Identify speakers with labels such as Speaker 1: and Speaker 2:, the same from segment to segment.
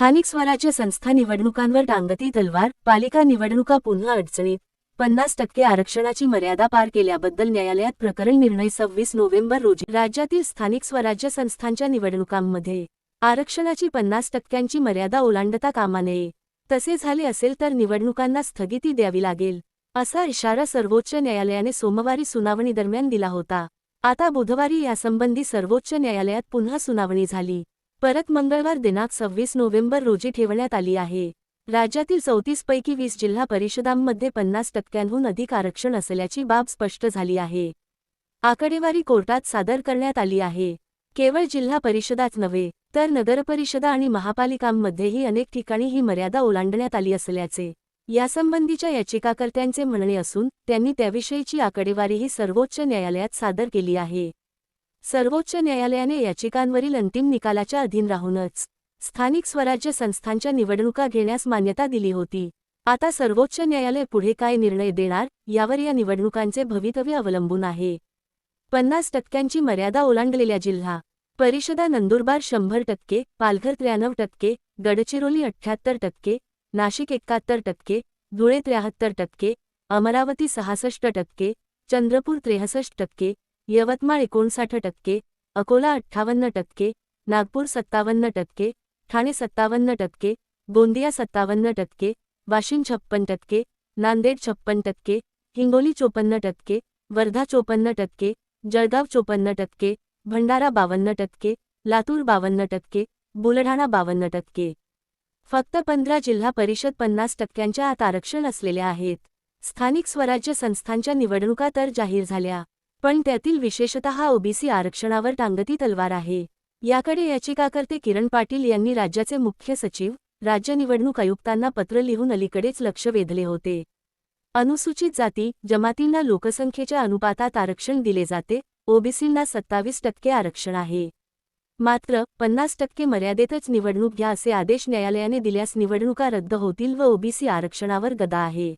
Speaker 1: स्थानिक स्वराज्य संस्था निवडणुकांवर टांगती तलवार पालिका निवडणुका पुन्हा अडचणीत. पन्नास टक्के आरक्षणाची मर्यादा पार केल्याबद्दल न्यायालयात प्रकरण निर्णय सव्वीस नोव्हेंबर रोजी. राज्यातील स्थानिक स्वराज्य संस्थांच्या निवडणुकांमध्ये आरक्षणाची पन्नास टक्क्यांची मर्यादा ओलांडता कामा नये. तसे झाले असेल तर निवडणुकांना स्थगिती द्यावी लागेल असा इशारा सर्वोच्च न्यायालयाने सोमवारी सुनावणीदरम्यान दिला होता. आता बुधवारी यासंबंधी सर्वोच्च न्यायालयात पुन्हा सुनावणी झाली. परत मंगळवार दिनांक सव्वीस नोव्हेंबर रोजी ठेवण्यात आली आहे. राज्यातील चौतीस पैकी वीस जिल्हा परिषदांमध्ये पन्नास टक्क्यांहून अधिक आरक्षण असल्याची बाब स्पष्ट झाली आहे. आकडेवारी कोर्टात सादर करण्यात आली आहे. केवळ जिल्हा परिषदाच नव्हे तर नगरपरिषदा आणि महापालिकांमध्येही अनेक ठिकाणी ही मर्यादा ओलांडण्यात आली असल्याचे यासंबंधीच्या याचिकाकर्त्यांचे म्हणणे असून त्यांनी त्याविषयीची आकडेवारीही सर्वोच्च न्यायालयात सादर केली आहे. सर्वोच्च न्यायालयाने याचिकांवरील अंतिम निकालाच्या अधीन राहूनच स्थानिक स्वराज्य संस्थांच्या निवडणुका घेण्यास मान्यता दिली होती. आता सर्वोच्च न्यायालय पुढे काय निर्णय देणार यावर या निवडणुकांचे भवितव्य अवलंबून आहे. पन्नास टक्क्यांची मर्यादा ओलांडलेल्या जिल्हा परिषदा नंदुरबार शंभर टक्के पालघर त्र्याण्णव टक्के गडचिरोली अठ्ठ्याहत्तर टक्के नाशिक एकाहत्तर टक्के धुळे त्र्याहत्तर टक्के अमरावती सहासष्ट टक्के चंद्रपूर त्रेसष्ट टक्के यवतमाळ एकोणसाठ टक्के अकोला अठ्ठावन्न टक्के नागपूर सत्तावन्न टक्के ठाणे सत्तावन्न टक्के गोंदिया सत्तावन्न टक्के वाशिम छप्पन टक्के नांदेड छप्पन टक्के हिंगोली चोपन्न टक्के वर्धा चोपन्न टक्के जळगाव चोपन्न टक्के भंडारा बावन्न टक्के लातूर बावन्न टक्के बुलढाणा बावन्न टक्के. फक्त पंधरा जिल्हा परिषद पन्नास टक्क्यांच्या आत आरक्षण असलेल्या आहेत. स्थानिक स्वराज्य संस्थांच्या निवडणुका तर जाहीर झाल्या. पण त्यातील विशेषतः ओबीसी आरक्षणावर टांगती तलवार आहे. याकडे याचिकाकर्ते किरण पाटील यांनी राज्याचे मुख्य सचिव राज्य निवडणूक आयुक्तांना पत्र लिहून अलीकडेच लक्ष वेधले होते. अनुसूचित जाती जमातींना लोकसंख्येच्या अनुपातात आरक्षण दिले जाते ओबीसींना सत्तावीस टक्के आरक्षण आहे. मात्र पन्नास टक्के मर्यादेतच निवडणूक घ्या असे आदेश न्यायालयाने दिल्यास निवडणुका रद्द होतील व ओबीसी आरक्षणावर गदा आहे.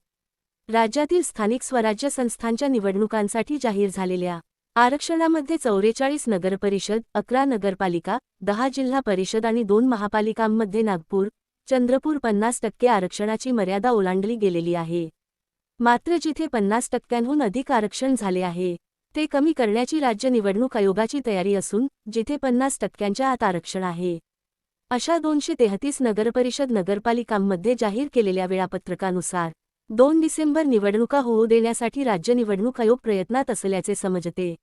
Speaker 1: राज्यातील स्थानिक स्वराज्य संस्थांच्या निवडणुकांसाठी जाहीर झालेल्या आरक्षणामध्ये चौवेचाळीस नगरपरिषद अकरा नगरपालिका दहा जिल्हा परिषद आणि दोन महापालिकांमध्ये नागपूर चंद्रपूर पन्नास टक्के आरक्षणाची मर्यादा ओलांडली गेलेली आहे. मात्र जिथे पन्नास टक्क्यांहून अधिक आरक्षण झाले आहे ते कमी करण्याची राज्य निवडणूक आयोगाची तयारी असून जिथे पन्नास टक्क्यांच्या आत आरक्षण आहे. अशा दोनशे तेहतीस नगरपरिषद नगरपालिकांमध्ये जाहीर केलेल्या वेळापत्रकानुसार दोन डिसेंबर निवडणुका होऊ देण्यासाठी राज्य निवडणूक आयोग प्रयत्नात असल्याचे समजते.